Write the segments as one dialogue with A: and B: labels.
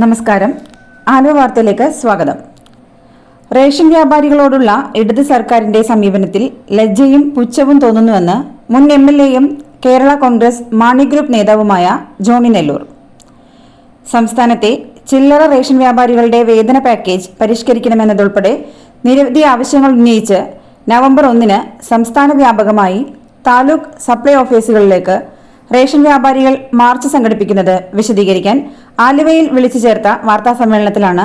A: നമസ്കാരം. ആലുവ വാർത്തയിലേക്ക് സ്വാഗതം. റേഷൻ വ്യാപാരികളോടുള്ള ഇടത് സർക്കാരിന്റെ സമീപനത്തിൽ ലജ്ജയും പുച്ഛവും തോന്നുന്നുവെന്ന് മുൻ എം എൽ എയും കേരള കോൺഗ്രസ് മാണി ഗ്രൂപ്പ് നേതാവുമായ ജോണി നെല്ലൂർ. സംസ്ഥാനത്തെ ചില്ലറ റേഷൻ വ്യാപാരികളുടെ വേതന പാക്കേജ് പരിഷ്കരിക്കണമെന്നതുൾപ്പെടെ നിരവധി ആവശ്യങ്ങൾ ഉന്നയിച്ച് നവംബർ ഒന്നിന് സംസ്ഥാന വ്യാപകമായി താലൂക്ക് സപ്ലൈ ഓഫീസുകളിലേക്ക് റേഷൻ വ്യാപാരികൾ മാർച്ച് സംഘടിപ്പിക്കുന്നത് വിശദീകരിക്കാൻ ആലുവയിൽ വിളിച്ചു ചേർത്ത വാർത്താ സമ്മേളനത്തിലാണ്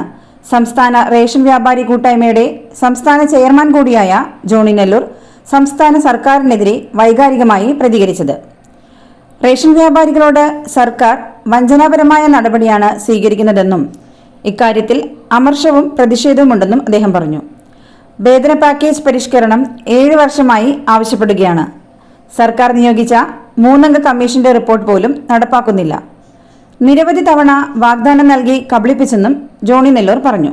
A: സംസ്ഥാന റേഷൻ വ്യാപാരി കൂട്ടായ്മയുടെ സംസ്ഥാന ചെയർമാൻ കൂടിയായ ജോണി നെല്ലൂർ സംസ്ഥാന സർക്കാരിനെതിരെ വൈകാരികമായി പ്രതികരിച്ചത്. റേഷൻ വ്യാപാരികളോട് സർക്കാർ വഞ്ചനാപരമായ നടപടിയാണ് സ്വീകരിക്കുന്നതെന്നും ഇക്കാര്യത്തിൽ അമർഷവും പ്രതിഷേധവുമുണ്ടെന്നും അദ്ദേഹം പറഞ്ഞു. വേതന പാക്കേജ് പരിഷ്കരണം ഏഴ് വർഷമായി ആവശ്യപ്പെടുകയാണ്. സർക്കാർ നിയോഗിച്ച മൂന്നംഗ കമ്മീഷന്റെ റിപ്പോർട്ട് പോലും നടപ്പാക്കുന്നില്ല. നിരവധി തവണ വാഗ്ദാനം നൽകി കബളിപ്പിച്ചെന്നും ജോണി നെല്ലൂർ പറഞ്ഞു.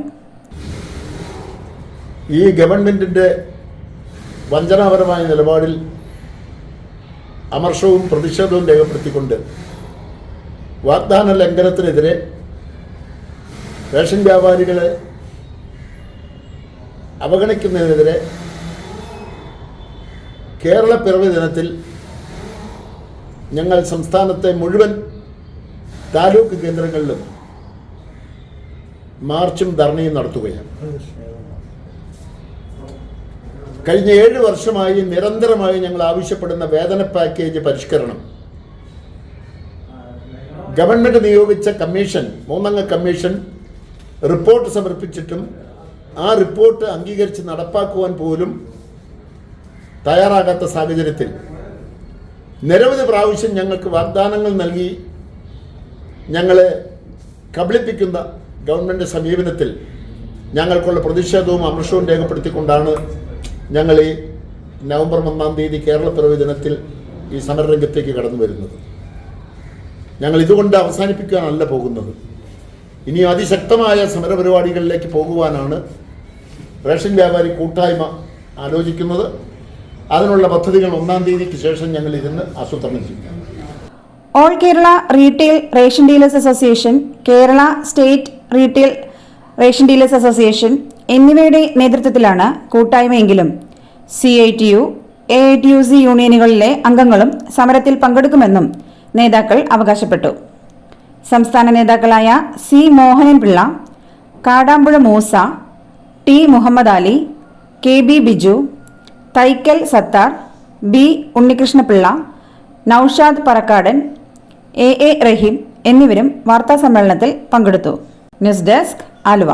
B: ഈ ഗവൺമെന്റിന്റെ വഞ്ചനാപരമായ നിലപാടിൽ അമർഷവും പ്രതിഷേധവും രേഖപ്പെടുത്തിക്കൊണ്ട് വാഗ്ദാന ലംഘനത്തിനെതിരെ റേഷൻ വ്യാപാരികളെ അവഗണിക്കുന്നതിനെതിരെ കേരള പിറവി ദിനത്തിൽ ഞങ്ങൾ സംസ്ഥാനത്തെ മുഴുവൻ താലൂക്ക് കേന്ദ്രങ്ങളിലും മാർച്ചും ധർണയും നടത്തുകയാണ്. കഴിഞ്ഞ ഏഴ് വർഷമായി നിരന്തരമായി ഞങ്ങൾ ആവശ്യപ്പെടുന്ന വേതന പാക്കേജ് പരിഷ്കരണം. ഗവൺമെന്റ് നിയോഗിച്ച കമ്മീഷൻ മൂന്നംഗ കമ്മീഷൻ റിപ്പോർട്ട് സമർപ്പിച്ചിട്ടും ആ റിപ്പോർട്ട് അംഗീകരിച്ച് നടപ്പാക്കുവാൻ പോലും തയ്യാറാകാത്ത സാഹചര്യത്തിൽ നിരവധി പ്രാവശ്യം ഞങ്ങൾക്ക് വാഗ്ദാനങ്ങൾ നൽകി ഞങ്ങളെ കബളിപ്പിക്കുന്ന ഗവൺമെന്റ് സമീപനത്തിൽ ഞങ്ങൾക്കുള്ള പ്രതിഷേധവും അമർഷവും രേഖപ്പെടുത്തിക്കൊണ്ടാണ് ഞങ്ങൾ ഈ നവംബർ ഒന്നാം തീയതി കേരള പിറവി ദിനത്തിൽ ഈ സമരരംഗത്തേക്ക് കടന്നു വരുന്നത്. ഞങ്ങൾ ഇതുകൊണ്ട് അവസാനിപ്പിക്കാനല്ല പോകുന്നത്. ഇനി അതിശക്തമായ സമരപരിപാടികളിലേക്ക് പോകുവാനാണ് റേഷൻ വ്യാപാരി കൂട്ടായ്മ ആലോചിക്കുന്നത്. അതിനുള്ള പദ്ധതികൾ ഒന്നാം തീയതിക്ക് ശേഷം ഞങ്ങൾ ഇതിന് ആസൂത്രണം ചെയ്യും.
A: All Kerala retail ration dealers association Kerala state retail ration dealers association എന്നിവയുടെ നേതൃത്വത്തിലാണ് കൂട്ടായ്മയെങ്കിലും C I T U A I T U C യൂണിയനുകളിലെ അംഗങ്ങളും സമരത്തിൽ പങ്കെടുക്കുമെന്നും നേതാക്കൾ അവകാശപ്പെട്ടു. സംസ്ഥാന നേതാക്കളായ C Mohanan Pillai Kadampuzha Moosa T Muhammad Ali K B Biju Thaikkal Sathar B Unnikrishnapillai Noushad Parakkadan A A Rahim എന്നിവരും വാർത്താസമ്മേളനത്തിൽ പങ്കെടുത്തു. News desk Aluva.